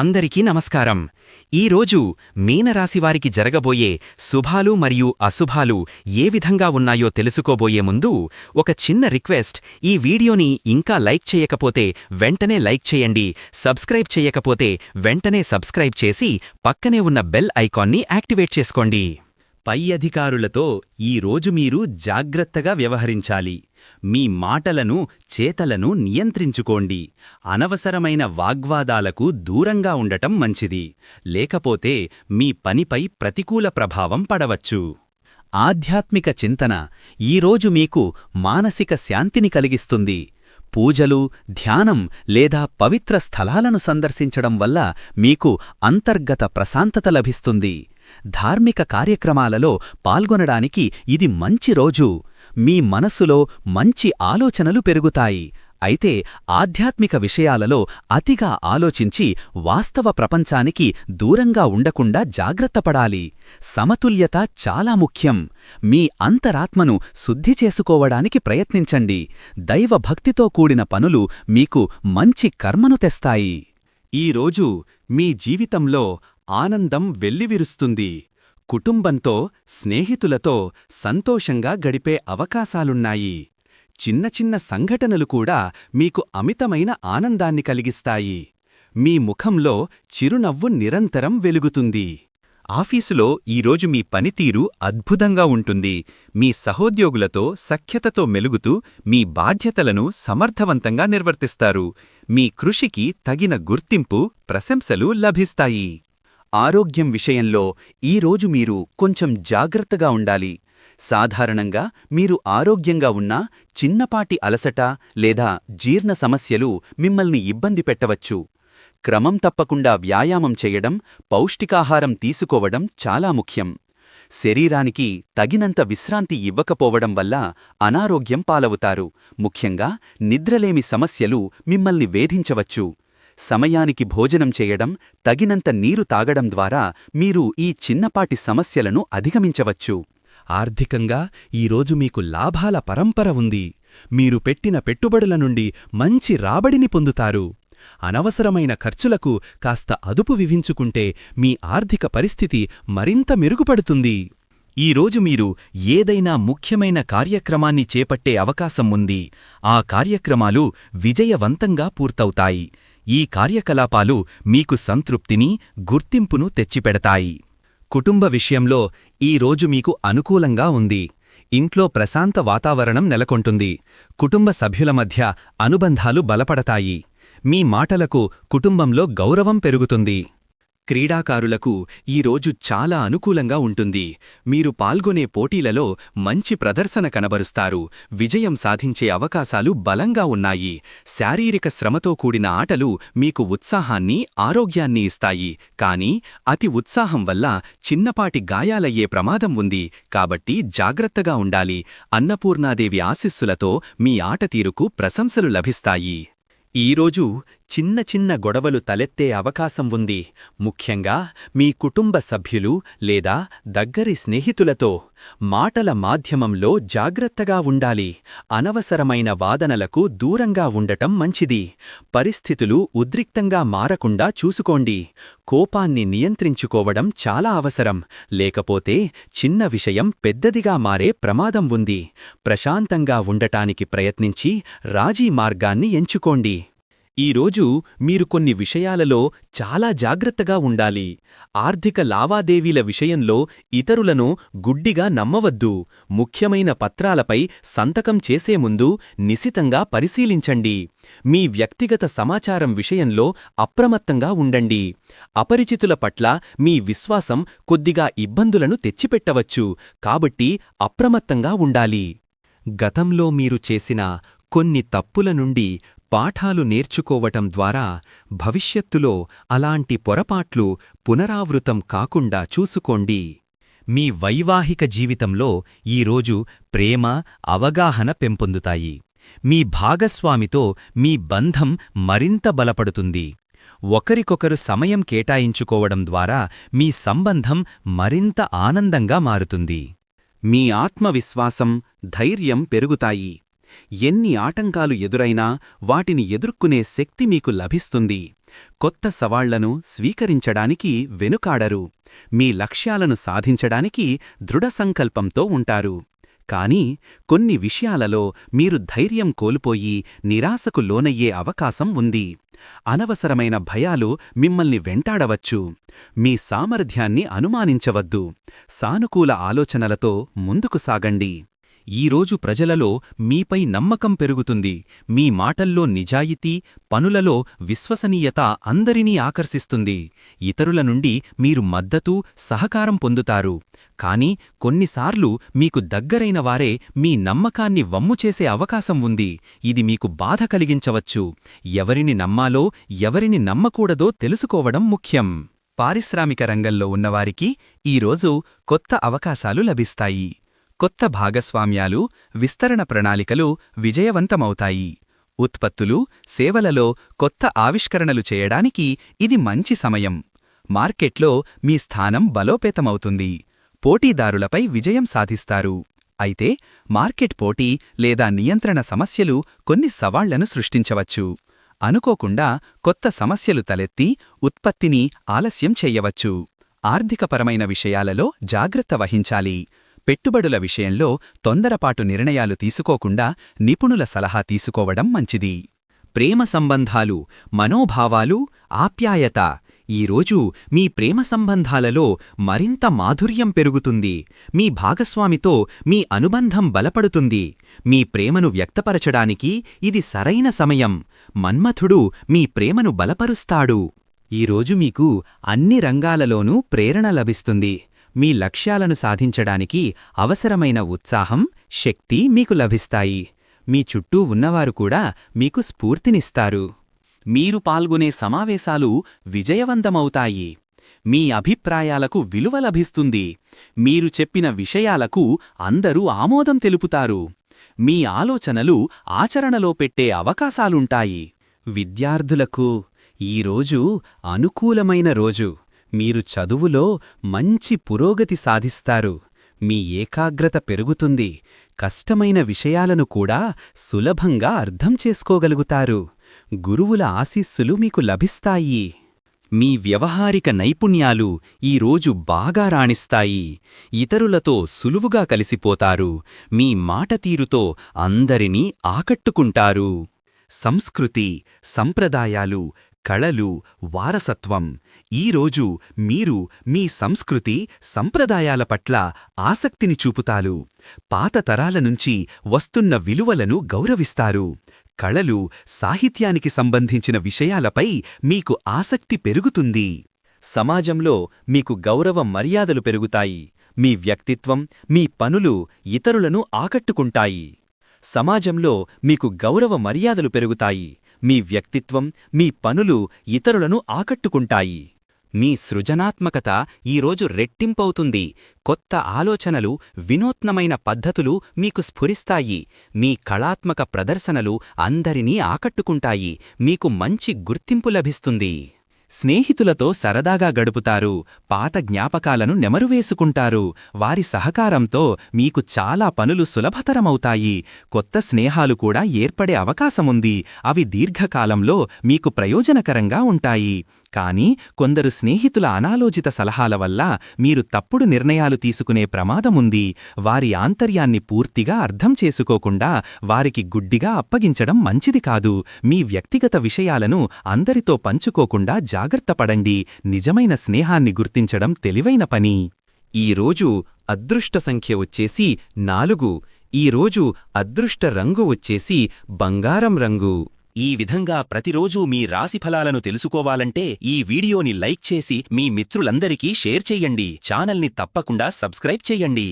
అందరికీ నమస్కారం. ఈరోజు మీనరాశివారికి జరగబోయే శుభాలు మరియు అశుభాలు ఏ విధంగా ఉన్నాయో తెలుసుకోబోయే ముందు ఒక చిన్న రిక్వెస్ట్. ఈ వీడియోని ఇంకా లైక్ చేయకపోతే వెంటనే లైక్ చేయండి. సబ్స్క్రైబ్ చేయకపోతే వెంటనే సబ్స్క్రైబ్ చేసి పక్కనే ఉన్న బెల్ ఐకాన్ని యాక్టివేట్ చేసుకోండి. పై అధికారులతో ఈరోజు మీరు జాగ్రత్తగా వ్యవహరించాలి. మీ మాటలను చేతలను నియంత్రించుకోండి. అనవసరమైన వాగ్వాదాలకు దూరంగా ఉండటం మంచిది. లేకపోతే మీ పనిపై ప్రతికూల ప్రభావం పడవచ్చు. ఆధ్యాత్మిక చింతన ఈరోజు మీకు మానసిక శాంతిని కలిగిస్తుంది. పూజలు ధ్యానం లేదా పవిత్ర స్థలాలను సందర్శించడం వల్ల మీకు అంతర్గత ప్రశాంతత లభిస్తుంది. ధార్మిక కార్యక్రమాలలో పాల్గొనడానికి ఇది మంచి రోజు. మీ మనస్సులో మంచి ఆలోచనలు పెరుగుతాయి. అయితే ఆధ్యాత్మిక విషయాలలో అతిగా ఆలోచించి వాస్తవ ప్రపంచానికి దూరంగా ఉండకుండా జాగ్రత్తపడాలి సమతుల్యత చాలా ముఖ్యం. మీ అంతరాత్మను శుద్ధి చేసుకోవడానికి ప్రయత్నించండి. దైవభక్తితో కూడిన పనులు మీకు మంచి కర్మను తెస్తాయి. ఈరోజు మీ జీవితంలో ఆనందం వెల్లివిరుస్తుంది. కుటుంబంతో స్నేహితులతో సంతోషంగా గడిపే అవకాశాలున్నాయి. చిన్న చిన్న సంఘటనలు కూడా మీకు అమితమైన ఆనందాన్ని కలిగిస్తాయి. మీ ముఖంలో చిరునవ్వు నిరంతరం వెలుగుతుంది. ఆఫీసులో ఈరోజు మీ పనితీరు అద్భుతంగా ఉంటుంది. మీ సహోద్యోగులతో సఖ్యతతో మెలుగుతూ మీ బాధ్యతలను సమర్థవంతంగా నిర్వర్తిస్తారు. మీ కృషికి తగిన గుర్తింపు ప్రశంసలు లభిస్తాయి. ఆరోగ్యం విషయంలో ఈరోజు మీరు కొంచెం జాగ్రత్తగా ఉండాలి. సాధారణంగా మీరు ఆరోగ్యంగా ఉన్నా చిన్నపాటి అలసట లేదా జీర్ణ సమస్యలు మిమ్మల్ని ఇబ్బంది పెట్టవచ్చు. క్రమం తప్పకుండా వ్యాయామం చేయడం పౌష్టికాహారం తీసుకోవడం చాలా ముఖ్యం. శరీరానికి తగినంత విశ్రాంతి ఇవ్వకపోవడం వల్ల అనారోగ్యం పాలవుతారు. ముఖ్యంగా నిద్రలేమి సమస్యలు మిమ్మల్ని వేధించవచ్చు. సమయానికి భోజనం చేయడం తగినంత నీరు తాగడం ద్వారా మీరు ఈ చిన్నపాటి సమస్యలను అధిగమించవచ్చు. ఆర్థికంగా ఈరోజు మీకు లాభాల పరంపర ఉంది. మీరు పెట్టిన పెట్టుబడుల నుండి మంచి రాబడిని పొందుతారు. అనవసరమైన ఖర్చులకు కాస్త అదుపు వివించుకుంటే మీ ఆర్థిక పరిస్థితి మరింత మెరుగుపడుతుంది. ఈరోజు మీరు ఏదైనా ముఖ్యమైన కార్యక్రమాన్ని చేపట్టే అవకాశం ఉంది. ఆ కార్యక్రమాలు విజయవంతంగా పూర్తవుతాయి. ఈ కార్యకలాపాలు మీకు సంతృప్తిని గుర్తింపును తెచ్చిపెడతాయి. కుటుంబ విషయంలో ఈ రోజు మీకు అనుకూలంగా ఉంది. ఇంట్లో ప్రశాంత వాతావరణం నెలకొంటుంది. కుటుంబ సభ్యుల మధ్య అనుబంధాలు బలపడతాయి. మీ మాటలకు కుటుంబంలో గౌరవం పెరుగుతుంది. క్రీడాకారులకు ఈరోజు చాలా అనుకూలంగా ఉంటుంది. మీరు పాల్గొనే పోటీలలో మంచి ప్రదర్శన కనబరుస్తారు. విజయం సాధించే అవకాశాలు బలంగా ఉన్నాయి. శారీరక శ్రమతో కూడిన ఆటలు మీకు ఉత్సాహాన్ని ఆరోగ్యాన్ని ఇస్తాయి. కానీ అతి ఉత్సాహం వల్ల చిన్నపాటి గాయాలయ్యే ప్రమాదం ఉంది. కాబట్టి జాగ్రత్తగా ఉండాలి. అన్నపూర్ణాదేవి ఆశిస్సులతో మీ ఆటతీరుకు ప్రశంసలు లభిస్తాయి. ఈరోజు చిన్న చిన్న గొడవలు తలెత్తే అవకాశం ఉంది. ముఖ్యంగా మీ కుటుంబ సభ్యులు లేదా దగ్గరి స్నేహితులతో మాటల మాధ్యమంలో జాగ్రత్తగా ఉండాలి. అనవసరమైన వాదనలకు దూరంగా ఉండటం మంచిది. పరిస్థితులు ఉద్రిక్తంగా మారకుండా చూసుకోండి. కోపాన్ని నియంత్రించుకోవడం చాలా అవసరం. లేకపోతే చిన్న విషయం పెద్దదిగా మారే ప్రమాదం ఉంది. ప్రశాంతంగా ఉండటానికి ప్రయత్నించి రాజీ మార్గాన్ని ఎంచుకోండి. ఈరోజు మీరు కొన్ని విషయాలలో చాలా జాగ్రత్తగా ఉండాలి. ఆర్థిక లావాదేవీల విషయంలో ఇతరులను గుడ్డిగా నమ్మవద్దు. ముఖ్యమైన పత్రాలపై సంతకం చేసే ముందు నిశితంగా పరిశీలించండి. మీ వ్యక్తిగత సమాచారం విషయంలో అప్రమత్తంగా ఉండండి. అపరిచితుల పట్ల మీ విశ్వాసం కొద్దిగా ఇబ్బందులను తెచ్చిపెట్టవచ్చు. కాబట్టి అప్రమత్తంగా ఉండాలి. గతంలో మీరు చేసిన కొన్ని తప్పుల నుండి పాఠాలు నేర్చుకోవటం ద్వారా భవిష్యత్తులో అలాంటి పొరపాట్లు పునరావృతం కాకుండా చూసుకోండి. మీ వైవాహిక జీవితంలో ఈరోజు ప్రేమ అవగాహన పెంపొందుతాయి. మీ భాగస్వామితో మీ బంధం మరింత బలపడుతుంది. ఒకరికొకరు సమయం కేటాయించుకోవడం ద్వారా మీ సంబంధం మరింత ఆనందంగా మారుతుంది. మీ ఆత్మవిశ్వాసం ధైర్యం పెరుగుతాయి. ఎన్ని ఆటంకాలు ఎదురైనా వాటిని ఎదుర్కొనే శక్తి మీకు లభిస్తుంది. కొత్త సవాళ్ళను స్వీకరించడానికి వెనుకాడరు. మీ లక్ష్యాలను సాధించడానికి దృఢసంకల్పంతో ఉంటారు. కానీ కొన్ని విషయాలలో మీరు ధైర్యం కోల్పోయి నిరాశకు లోనయ్యే అవకాశం ఉంది. అనవసరమైన భయాలు మిమ్మల్ని వెంటాడవచ్చు. మీ సామర్థ్యాన్ని అనుమానించవద్దు. సానుకూల ఆలోచనలతో ముందుకు సాగండి. ఈరోజు ప్రజలలో మీపై నమ్మకం పెరుగుతుంది. మీ మాటల్లో నిజాయితీ పనులలో విశ్వసనీయత అందరినీ ఆకర్షిస్తుంది. ఇతరుల నుండి మీరు మద్దతు సహకారం పొందుతారు. కాని కొన్నిసార్లు మీకు దగ్గరైన వారే మీ నమ్మకాన్ని వమ్ముచేసే అవకాశం ఉంది. ఇది మీకు బాధ కలిగించవచ్చు. ఎవరిని నమ్మాలో ఎవరిని నమ్మకూడదో తెలుసుకోవడం ముఖ్యం. పారిశ్రామిక రంగంలో ఉన్నవారికి ఈరోజు కొత్త అవకాశాలు లభిస్తాయి. కొత్త భాగస్వామ్యాలు విస్తరణ ప్రణాళికలు విజయవంతమవుతాయి. ఉత్పత్తులు సేవలలో కొత్త ఆవిష్కరణలు చేయడానికి ఇది మంచి సమయం. మార్కెట్లో మీ స్థానం బలోపేతమవుతుంది. పోటీదారులపై విజయం సాధిస్తారు. అయితే మార్కెట్ పోటీ లేదా నియంత్రణ సమస్యలు కొన్ని సవాళ్ళను సృష్టించవచ్చు. అనుకోకుండా కొత్త సమస్యలు తలెత్తి ఉత్పత్తిని ఆలస్యం చెయ్యవచ్చు ఆర్థికపరమైన విషయాలలో జాగ్రత్త వహించాలి. పెట్టుబడుల విషయంలో తొందరపాటు నిర్ణయాలు తీసుకోకుండా నిపుణుల సలహా తీసుకోవడం మంచిది. ప్రేమ సంబంధాలు మనోభావాలు ఆప్యాయత ఈరోజు మీ ప్రేమ సంబంధాలలో మరింత మాధుర్యం పెరుగుతుంది. మీ భాగస్వామితో మీ అనుబంధం బలపడుతుంది. మీ ప్రేమను వ్యక్తపరచడానికి ఇది సరైన సమయం. మన్మథుడు మీ ప్రేమను బలపరుస్తాడు. ఈరోజు మీకు అన్ని రంగాలలోనూ ప్రేరణ లభిస్తుంది. మీ లక్ష్యాలను సాధించడానికి అవసరమైన ఉత్సాహం శక్తి మీకు లభిస్తాయి. మీ చుట్టూ ఉన్నవారు కూడా మీకు స్ఫూర్తినిస్తారు. మీరు పాల్గొనే సమావేశాలు విజయవంతమవుతాయి. మీ అభిప్రాయాలకు విలువ లభిస్తుంది. మీరు చెప్పిన విషయాలకు అందరూ ఆమోదం తెలుపుతారు. మీ ఆలోచనలు ఆచరణలో పెట్టే అవకాశాలుంటాయి. విద్యార్థులకు ఈరోజు అనుకూలమైన రోజు. మీరు చదువులో మంచి పురోగతి సాధిస్తారు. మీ ఏకాగ్రత పెరుగుతుంది. కష్టమైన విషయాలను కూడా సులభంగా అర్థం చేసుకోగలుగుతారు. గురువుల ఆశీస్సులు మీకు లభిస్తాయి. మీ వ్యవహారిక నైపుణ్యాలు ఈరోజు బాగా రాణిస్తాయి. ఇతరులతో సులువుగా కలిసిపోతారు. మీ మాటతీరుతో అందరినీ ఆకట్టుకుంటారు. సంస్కృతి సంప్రదాయాలు కళలు వారసత్వం ఈరోజు మీరు మీ సంస్కృతి సంప్రదాయాల పట్ల ఆసక్తిని చూపుతారు. పాత తరాల నుంచి వస్తున్న విలువలను గౌరవిస్తారు. కళలు సాహిత్యానికి సంబంధించిన విషయాలపై మీకు ఆసక్తి పెరుగుతుంది. సమాజంలో మీకు గౌరవ మర్యాదలు పెరుగుతాయి. మీ వ్యక్తిత్వం మీ పనులు ఇతరులను ఆకట్టుకుంటాయి. సమాజంలో మీకు గౌరవ మర్యాదలు పెరుగుతాయి. మీ వ్యక్తిత్వం మీ పనులు ఇతరులను ఆకట్టుకుంటాయి. మీ సృజనాత్మకత ఈరోజు రెట్టింపవుతుంది. కొత్త ఆలోచనలు వినూత్నమైన పద్ధతులు మీకు స్ఫురిస్తాయి. మీ కళాత్మక ప్రదర్శనలు అందరినీ ఆకట్టుకుంటాయి. మీకు మంచి గుర్తింపు లభిస్తుంది. స్నేహితులతో సరదాగా గడుపుతారు పాత జ్ఞాపకాలను నెమరువేసుకుంటారు. వారి సహకారంతో మీకు చాలా పనులు సులభతరమవుతాయి. కొత్త స్నేహాలు కూడా ఏర్పడే అవకాశముంది. అవి దీర్ఘకాలంలో మీకు ప్రయోజనకరంగా ఉంటాయి. కానీ కొందరు స్నేహితుల అనాలోచిత సలహాల వల్ల మీరు తప్పుడు నిర్ణయాలు తీసుకునే ప్రమాదముంది. వారి ఆంతర్యాన్ని పూర్తిగా అర్థం చేసుకోకుండా వారికి గుడ్డిగా అప్పగించడం మంచిది కాదు. మీ వ్యక్తిగత విషయాలను అందరితో పంచుకోకుండా జాగ్రత్తపడండి నిజమైన స్నేహాన్ని గుర్తించడం తెలివైన పని. ఈరోజు అదృష్ట సంఖ్య వచ్చేసి నాలుగు. ఈరోజు అదృష్ట రంగు వచ్చేసి బంగారం రంగు. ఈ విధంగా ప్రతిరోజూ మీ రాశిఫలాలను తెలుసుకోవాలంటే ఈ వీడియోని లైక్ చేసి మీ మిత్రులందరికీ షేర్ చెయ్యండి ఛానల్ని తప్పకుండా సబ్స్క్రైబ్ చెయ్యండి